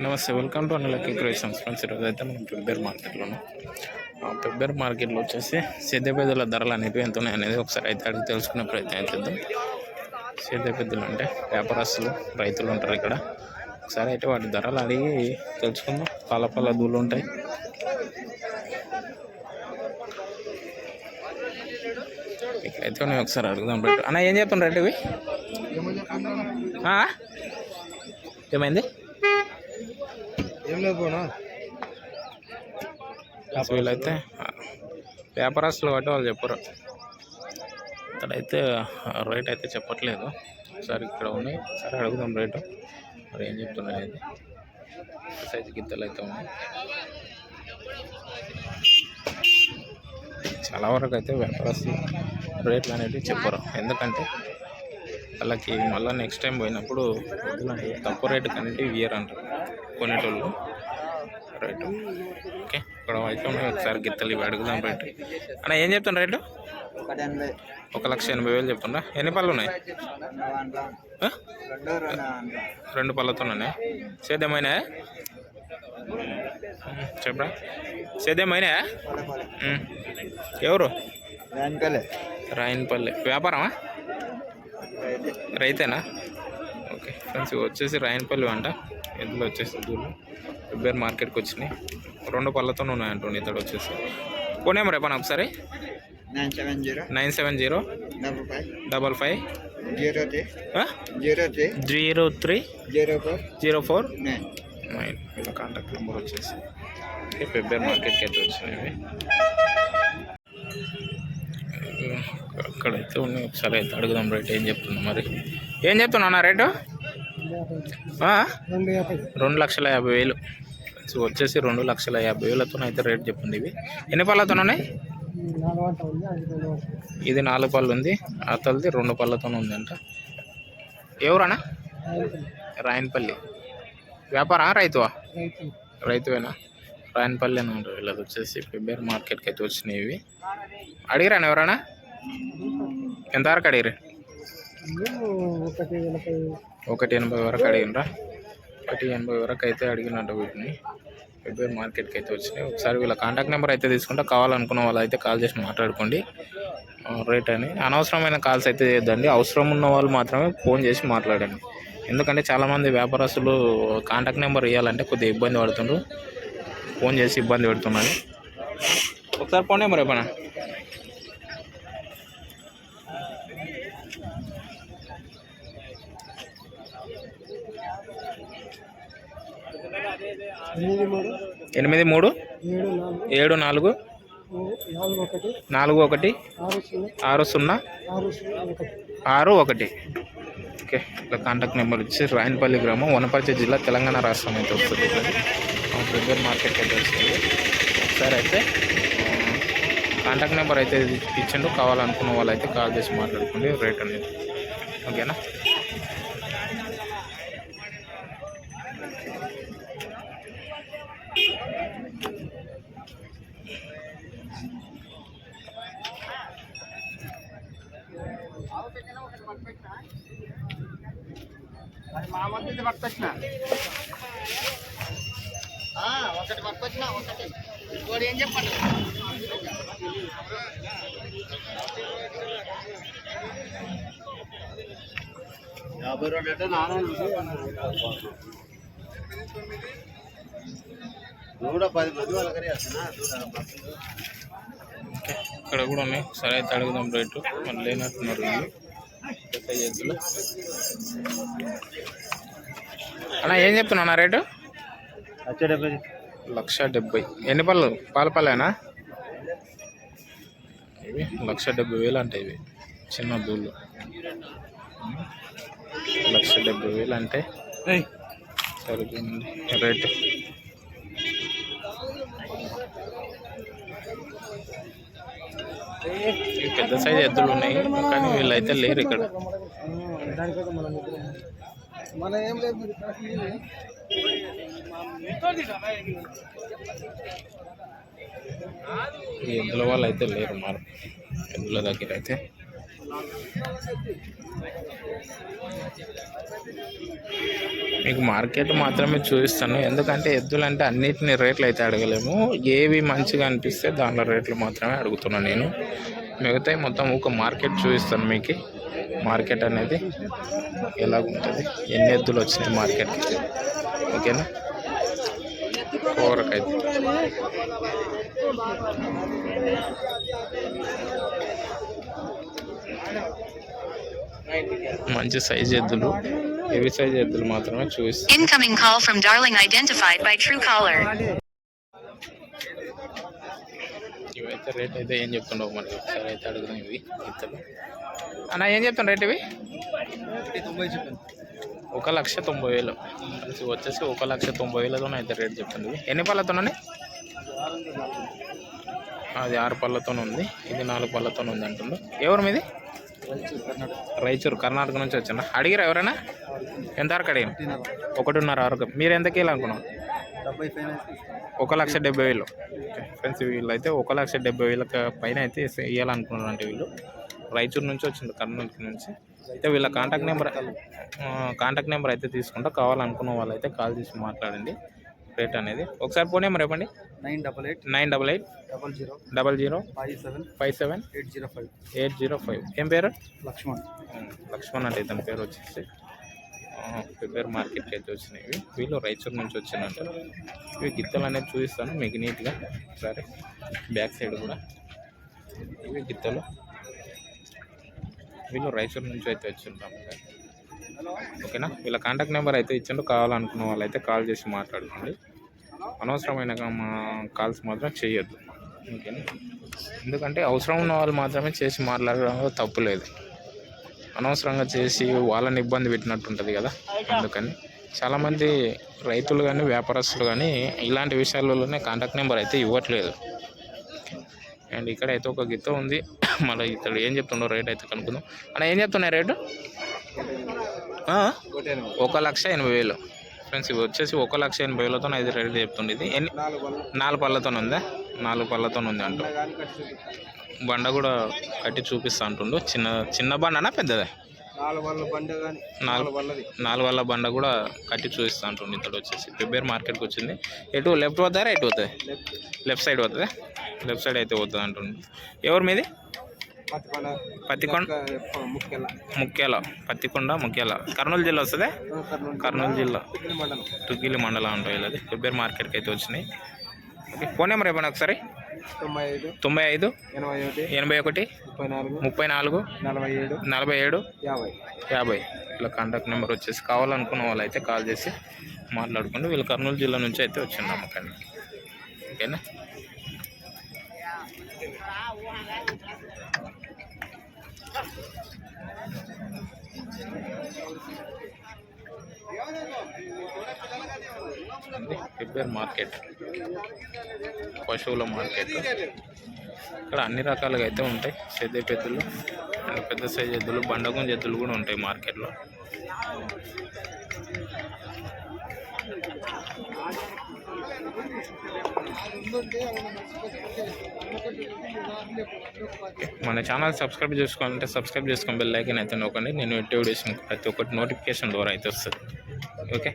నమస్తే welcome to అనిలకి creations friends ఈరోజు అయితే మనం పెబ్బేర్ మార్కెట్లోను పెబ్బేర్ మార్కెట్లో వచ్చేసి సేద్య ధరలు అనేవి ఎంత ఉన్నాయి అనేది ఒకసారి అయితే అడిగి తెలుసుకునే ప్రయత్నం చేద్దాం. సేద్య అంటే వ్యాపారస్తులు రైతులు ఉంటారు ఇక్కడ. ఒకసారి అయితే వాటి ధరలు అడిగి తెలుసుకుందాం. పాల పాల దూలు ఉంటాయి. అయితే ఉన్నాయి ఒకసారి అడుగుదాం. రేటు అన్న ఏం చెప్తున్నారు రేటు ఇవి? ఏమైంది? సో వీళ్ళైతే వ్యాపారస్తులు కాబట్టి వాళ్ళు చెప్పరు. ఇక్కడైతే రేట్ అయితే చెప్పట్లేదు. ఒకసారి ఇక్కడ ఉన్నాయి. సరే అడుగుదాం రేటు మరి ఏం చెప్తున్నారు అనేది సైజు గిత్తలు అయితే ఉన్నాయి. చాలా వరకు అయితే వ్యాపారస్తులు రేట్లు అనేవి చెప్పరు. ఎందుకంటే వాళ్ళకి మళ్ళీ నెక్స్ట్ టైం పోయినప్పుడు తక్కువ రేటు అనేవి వియర్ అంటారు. కొనేటోళ్ళు. రైట్ ఓకే ఇక్కడ అయితే ఉన్నాయి. ఒకసారి గిత్తలు ఇవి అడుగుదాం రేటు. అన్న ఏం చెప్తాను రేటు? ఒక లక్ష ఎనభై వేలు చెప్తున్నా. ఎన్ని పళ్ళు ఉన్నాయి? రెండు రెండు రెండు పళ్ళతో ఉన్నాయి సేద్యమైనా చెప్పరా సేద్యమైనా ఎవరు? వెనకలే రాయనపల్లి. వ్యాపారమా? రైతేనా? ఓకే ఫ్రెండ్స్ వచ్చేసి రాయనపల్లి అంట. ఇందులో వచ్చేసి దూరం? ఫిబ్రవరి మార్కెట్కి వచ్చినాయి. రెండు పళ్ళతో ఉన్నాయంటుండి ఇతడు వచ్చేసి. పోనేమో రేపన్నా ఒకసారి? Nine seven zero nine seven zero double five double five zero three zero three zero three zero four zero four nine nine. Contact number వచ్చేసి. ఫిబ్రవరి మార్కెట్కి అయితే వచ్చినాయి అక్కడైతే ఉన్నాయి. ఒకసారి అయితే అడుగుదాం రేట్. ఏం చెప్తున్నా మరి? ఏం చెప్తున్నా రేటు? రెండు లక్షల యాభై వేలు. సో వచ్చేసి రెండు లక్షల యాభై వేలతో అయితే రేట్ చెప్పింది ఇవి. ఎన్ని పళ్ళతో ఉన్నాయి? ఇది నాలుగు పళ్ళు ఉంది అతలది రెండు పళ్ళతో ఉందంట. ఎవరన్నా? రాయనపల్లి. వ్యాపారా రైతువా? రైతు. రైతువేనా? రాయనపల్లి అని ఉంటారు వీళ్ళది వచ్చేసి ఫిబ్రవరి మార్కెట్కి అయితే వచ్చినాయి ఇవి. అడిగిరాను ఎవరైనా ఎంతవరకు అడిగిరు ఒకటి ఎనభై వరకు అడిగినరా? ఒకటి ఎనభై వరకు అయితే అడిగినట్టు వీటిని. వెబ్బేర్ మార్కెట్కి అయితే వచ్చినాయి. ఒకసారి వీళ్ళ కాంటాక్ట్ నెంబర్ అయితే తీసుకుంటే కావాలనుకున్న వాళ్ళు అయితే కాల్ చేసి మాట్లాడుకోండి. రేట్ అని. అనవసరమైన కాల్స్ అయితే చేయొద్దండి. అవసరం ఉన్న వాళ్ళు మాత్రమే ఫోన్ చేసి మాట్లాడండి. ఎందుకంటే చాలామంది వ్యాపారస్తులు కాంటాక్ట్ నెంబర్ ఇవ్వాలంటే కొద్దిగా ఇబ్బంది పడుతుండ్రు. ఫోన్ చేసి ఇబ్బంది పెడుతున్నాను ఒకసారి ఫోన్ నెంబర్ ఇవ్వనా ఎనిమిది మూడు ఏడు నాలుగు నాలుగు ఒకటి ఆరు సున్నా ఆరు ఒకటి. ఓకే ఇలా కాంటాక్ట్ నెంబర్ వచ్చి రాయనపల్లి గ్రామం వనపర్తి జిల్లా తెలంగాణ రాష్ట్రం అయితే వస్తుంది. దగ్గర మార్కెట్ అయితే వస్తుంది. ఒకసారి అయితే కాంటాక్ట్ నెంబర్ అయితే ఇచ్చిండు కావాలనుకున్న వాళ్ళు అయితే కాల్ చేసి మాట్లాడుకోండి రేట్ అనేది. ఓకేనా? మంది మధ్య పట్టుకొచ్చిన ఒకటి పట్టుకొచ్చిన ఒకటి. ఇంకోటి ఏం చెప్పండి? యాభై రెండు అంటే నాన్న నూట పది మంది వాళ్ళకనే వస్తున్నా ఇక్కడ కూడా ఉన్నాయి. సరే అయితే అడుగుదాం రేటు. మళ్ళీ లేనట్టున్నారు అన్న ఏం చెప్తున్నా అన్న రేటు? వచ్చేటప్పుడు లక్ష డెబ్బై. ఎన్ని పళ్ళు? పాల పళ్ళేనా? ఇవి లక్ష డెబ్బై వేలు అంటే ఇవి. చిన్న దూళ్ళు లక్ష డెబ్బై వేలు అంటే సరిపోయింది. రేటు. పెద్ద సైజు ఎద్దులు ఉన్నాయి కానీ వీళ్ళైతే లేరు ఇక్కడ. మన ఏం లేదు ఈ ఎద్దుల వాళ్ళు అయితే లేరు మరి. ఎద్దుల దగ్గర అయితే. మీకు మార్కెట్ మాత్రమే చూపిస్తాను. ఎందుకంటే ఎద్దులు అంటే అన్నిటిని రేట్లు అయితే అడగలేము. ఏవి మంచిగా అనిపిస్తే దాంట్లో రేట్లు మాత్రమే అడుగుతున్నాను నేను. మిగతాయి మొత్తం ఒక మార్కెట్ చూపిస్తాను మీకు. మార్కెట్ అనేది ఎలాగుంటుంది? ఎన్ని ఎద్దులు వచ్చినాయి మార్కెట్కి? ఓకేనా? కూరకైతే మంచి సైజ్ ఎద్దులు. హెవీ సైజ్ ఎద్దులు మాత్రమే చూపిస్తాను Incoming call from Darling identified by Truecaller. ఇవైతే రేట్ అయితే ఏం చెప్తుండవు మరి ఒకసారి అయితే అడుగుదాం ఇవి ఇతలు అన్న ఏం చెప్తాను రేట్ ఇవి? ఒక లక్ష తొంభై వేలు. కలిసి వచ్చేసి ఒక లక్ష తొంభై వేలతో అయితే రేట్ చెప్తుంది ఇవి. ఎన్ని పళ్ళతోనే అది ఆరు పళ్ళతో ఉంది. ఇది నాలుగు పళ్ళతో ఉంది అంటుండు. ఎవరు మీది? రైచూరు కర్ణాటక నుంచి వచ్చిండ అడిగిరా ఎవరైనా? ఎంత వరకు అడిగిన? ఒకటిన్నర వరకు. మీరు ఎంతకి వెళ్ళాలనుకున్నాం ఒక లక్ష డెబ్బై వేలు. ఫ్రెండ్స్ వీళ్ళు అయితే ఒక లక్ష డెబ్బై వేలకు పైన అయితే ఇవ్వాలనుకున్నారు అంటే వీళ్ళు. రాయచూరు నుంచి వచ్చింది కర్నూలు నుంచి. అయితే వీళ్ళ కాంటాక్ట్ నెంబర్ కాంటాక్ట్ నెంబర్ అయితే తీసుకుంటా. కావాలనుకున్న వాళ్ళు అయితే కాల్ చేసి మాట్లాడండి. రేట్ అనేది. ఒకసారి ఫోన్ నెంబర్ ఇవ్వండి nine double eight nine double eight double zero double zero five seven five seven eight zero five eight zero five. ఏం పేరు? లక్ష్మణ్. లక్ష్మణ్ అంటే ఇతని పేరు వచ్చేసి. ప్రిపేర్ మార్కెట్కి అయితే వచ్చినాయి. ఇవి. వీళ్ళు రైచూర్ నుంచి వచ్చిందంట. ఇవి గిత్తలు అనేది చూపిస్తాను మీకు నీట్గా. సరే బ్యాక్ సైడ్ కూడా. ఇవి గిత్తలు. వీళ్ళు రైచూర్ నుంచి అయితే వచ్చింటాం ఓకేనా? వీళ్ళ కాంటాక్ట్ నెంబర్ అయితే ఇచ్చిండు. కావాలనుకున్న వాళ్ళు అయితే కాల్ చేసి మాట్లాడుకోండి. అనవసరమైన మా కాల్స్ మాత్రం చేయొద్దు. ఓకేనా? ఎందుకంటే అవసరం ఉన్న వాళ్ళు మాత్రమే చేసి మాట్లాడడంలో తప్పు లేదు. అనవసరంగా చేసి వాళ్ళని ఇబ్బంది పెట్టినట్టు ఉంటుంది కదా. అందుకని చాలామంది రైతులు కానీ వ్యాపారస్తులు కానీ ఇలాంటి విషయాలలోనే కాంటాక్ట్ నెంబర్ అయితే ఇవ్వట్లేదు. అండ్ ఇక్కడ అయితే ఒక గిత్త ఉంది. మళ్ళీ ఇతడు ఏం చెప్తుండో రేట్ అయితే కనుక్కుందాం. అన్న ఏం చెప్తున్నాయి రేటు? ఒక లక్ష ఎనభై వేలు. ఫ్రెండ్స్ ఇవి వచ్చేసి ఒక లక్ష ఎనభై వేలతో ఐదు రేట్ చెప్తుండే ఇది ఎన్ని? నాలుగు పళ్ళతో ఉందా? నాలుగు పళ్ళతో ఉంది అంటూ బండ కూడా కట్టి చూపిస్తా అంటుండు. చిన్న చిన్న బండనా పెద్దదే? నాలుగు వల్ల బండి కూడా కట్టి చూపిస్తా అంటుండు ఇతడు వచ్చేసి. ప్రిపేర్ మార్కెట్కి వచ్చింది. ఎటు లెఫ్ట్ పోతారా ఎటు పోతుంది లెఫ్ట్ లెఫ్ట్ సైడ్ పోతుంది? లెఫ్ట్ సైడ్ అయితే పోతుంది అంటుండు ఎవరు మీది? పత్తికొండ ముఖ్యల. పత్తికొండ ముఖ్యాల. కర్నూలు జిల్లా వస్తుంది? కర్నూలు జిల్లా. తుగ్గిలి మండలం. ఉంటాయి అది ప్రిపేర్ మార్కెట్కి అయితే వచ్చినాయి. ఓకే ఫోన్ నెంబర్ ఇవ్వండి ఒకసారి. తొంభై ఐదు తొంభై ఐదు ఎనభై ఒకటి ముప్పై నాలుగు నలభై ఏడు నలభై ఏడు యాభై. ఇలా కాంటాక్ట్ నెంబర్ వచ్చేసి కావాలనుకున్న వాళ్ళు అయితే కాల్ చేసి మాట్లాడుకోండి వీళ్ళు కర్నూలు జిల్లా నుంచి అయితే వచ్చిండు అమ్మకండి ఓకేనా? Prepare market. పశువుల మార్కెట్. ఇక్కడ అన్ని రకాలుగా అయితే ఉంటాయి. పెద్ద పెద్దలు అండ్ పెద్ద సైజ్ ఎద్దులు బండగుంజ ఎద్దులు కూడా ఉంటాయి మార్కెట్లో. మన ఛానల్ సబ్స్క్రైబ్ చేసుకోవాలంటే సబ్స్క్రైబ్ చేసుకొని బెల్ ఐకన్ అయితే నొక్కండి. నేను ఎట్టి వీడియోస్ ప్రతి ఒక్కటి నోటిఫికేషన్ ద్వారా అయితే వస్తుంది. ఓకే?